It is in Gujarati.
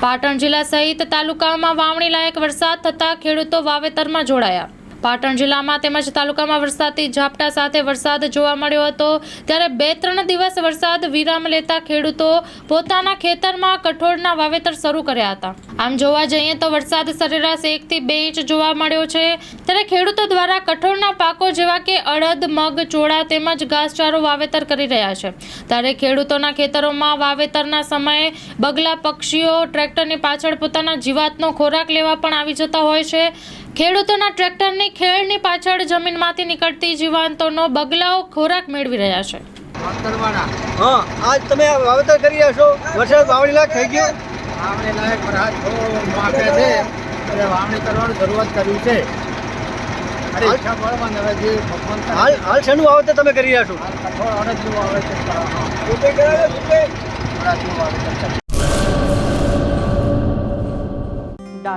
પાટણ જિલ્લા સહિત તાલુકામાં વાવણી લાયક વરસાદ થતાં ખેડૂતો વાવેતરમાં જોડાયા. પાટણ જિલ્લામાં તેમજ તાલુકામાં વરસાદથી ઝાપટા સાથે વરસાદ જોવા મળ્યો હતો. ત્યારે બે ત્રણ દિવસ વરસાદ વિરામ લેતા ખેડૂતો પોતાના ખેતરમાં કઠોળના વાવેતર શરૂ કર્યા હતા. આમ જોવા જઈએ તો વરસાદ સરેરાશ એકથી બે ઇંચ જોવા મળ્યો છે. ત્યારે ખેડૂતો દ્વારા કઠોળના પાકો જેવા કે અડદ, મગ, ચોળા તેમજ ઘાસચારો વાવેતર કરી રહ્યા છે. ત્યારે ખેડૂતોના ખેતરોમાં વાવેતરના સમયે બગલા પક્ષીઓ, ટ્રેક્ટરની પાછળ પોતાના જીવાતનો ખોરાક લેવા પણ આવી જતા હોય છે. ખેડૂતોના ટ્રેક્ટરની ખેડની પાછળ જમીનમાંથી નીકળતી જીવાંતોનો બગલાઓ ખોરાક મેળવી રહ્યા છે. હા આજ તમે વાવેતર કરી રહ્યા છો. વરસાદ વાવણી લાયક થઈ ગયો? વાવણી લાયક વરસાદ થોડો છે. વાવણી કરવાની શરૂઆત કરી છે. હાલ હાલ શેનું વાવેતર તમે કરી રહ્યા છો?